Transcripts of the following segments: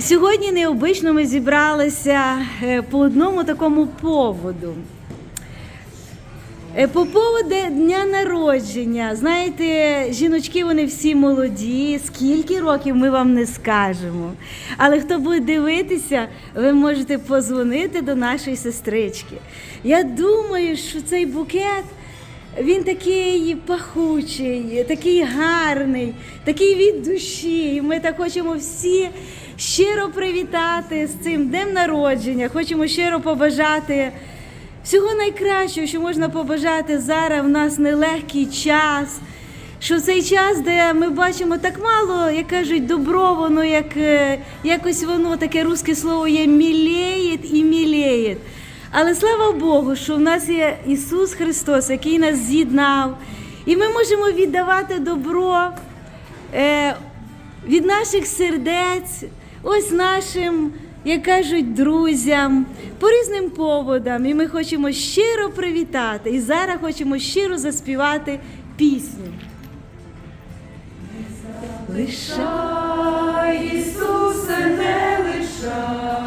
Сьогодні необично ми зібралися е, по одному такому поводу. Е, По поводу дня народження. Знаєте, жіночки вони всі молоді. Скільки років ми вам не скажемо. Але хто буде дивитися, ви можете позвонити до нашої сестрички. Я думаю, що цей букет. Він такий пахучий, такий гарний, такий від душі. І ми так хочемо всі щиро привітати з цим днем народження. Хочемо щиро побажати всього найкращого, що можна побажати зараз. В нас нелегкий час. Що цей час, де ми бачимо так мало, як кажуть, добро, воно як е, якось воно таке русське слово є мілеє і мілеє. Але слава Богу, що в нас є Ісус Христос, який нас з'єднав, і ми можемо віддавати добро е, від наших сердець, ось нашим, як кажуть, друзям, по різним поводам. І ми хочемо щиро привітати. І зараз хочемо щиро заспівати пісню. Лишай, Ісусе, не лишай,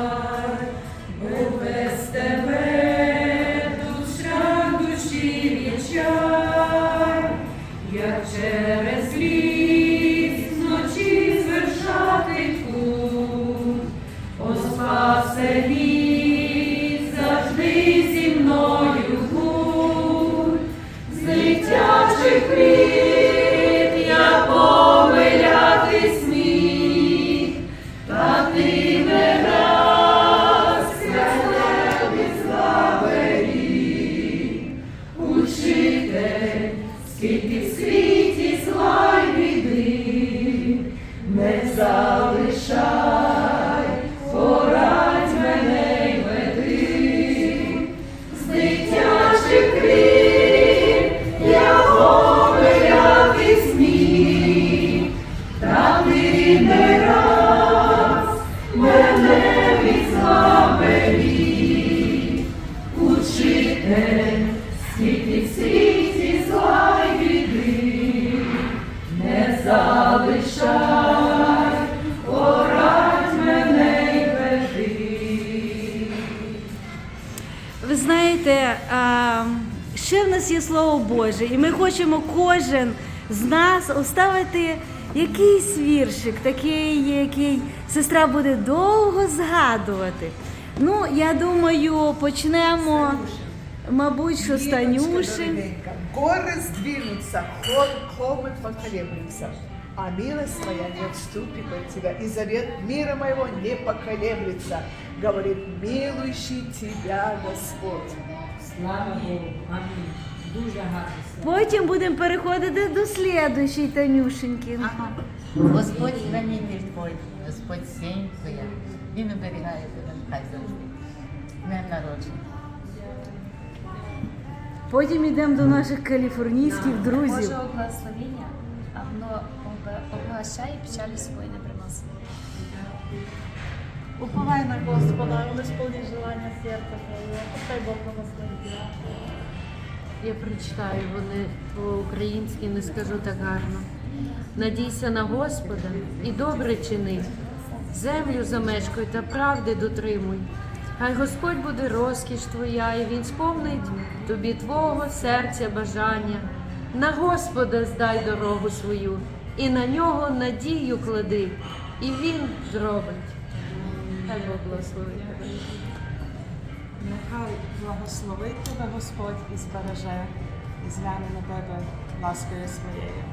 залишай, порадь мене й веди. Ви знаєте, ще в нас є Слово Боже, і ми хочемо кожен з нас оставити якийсь віршик, такий, який сестра буде довго згадувати. Ну, я думаю, почнемо, мабуть, що з Танюші. Горы сдвинутся, хор- холмы поколеблются, а милость твоя не отступит от тебя, и завет мира моего не поколеблется, говорит милующий тебя Господь. Слава Богу, амінь. Дуже гарно. слава. Потім будемо переходити до слідуючої Танюшеньки. Господь хранитель твой, Господь сень твоя, Він оберігає тебе хай завжди. Днем народження. Потім йдемо до наших каліфорнійських друзів. Божого благословення, а воно обгащає печалі свої не приносить. Уповай на Господа, Он исполни желання серця твоєго. Пускай Бог благословить. Я прочитаю вони по-українськи, не скажу так гарно. Надійся на Господа і добре чини. Землю замешкуй та правди дотримуй. Хай Господь буде розкіш твоя, і Він сповнить тобі твого серця бажання. На Господа здай дорогу свою, і на нього надію клади, і Він зробить. Хай Бог благословить тебе. Нехай благословить тебе Господь і збереже, і згляне на тебе ласкою своєю.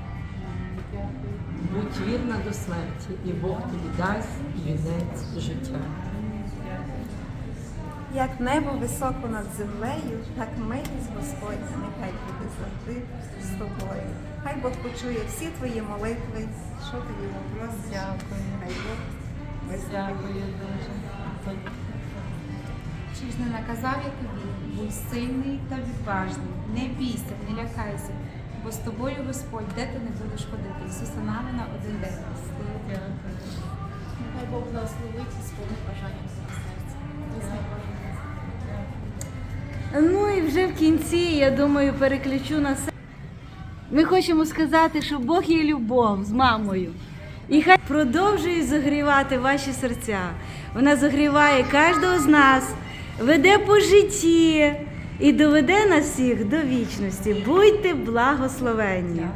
Будь вірна до смерті, і Бог тобі дасть вінець життя. Як небо високо над землею, так милість Господня нехай буде завжди з тобою. Хай Бог почує всі твої молитви, що тобі попросиш. Дякую. Хай Бог висловить. Чи ж не наказав я тобі, будь сильний та відважний, не бійся, не лякайся, бо з тобою Господь, де ти не будеш ходити. Ісуса Навина 1.9. Нехай Бог благословить і сповнить бажання Ну і вже в кінці, я думаю, переключу на себе. Ми хочемо сказати, що Бог є любов з мамою. І хай продовжує загрівати ваші серця. Вона загріває кожного з нас, веде по житті і доведе нас всіх до вічності. Будьте благословенні.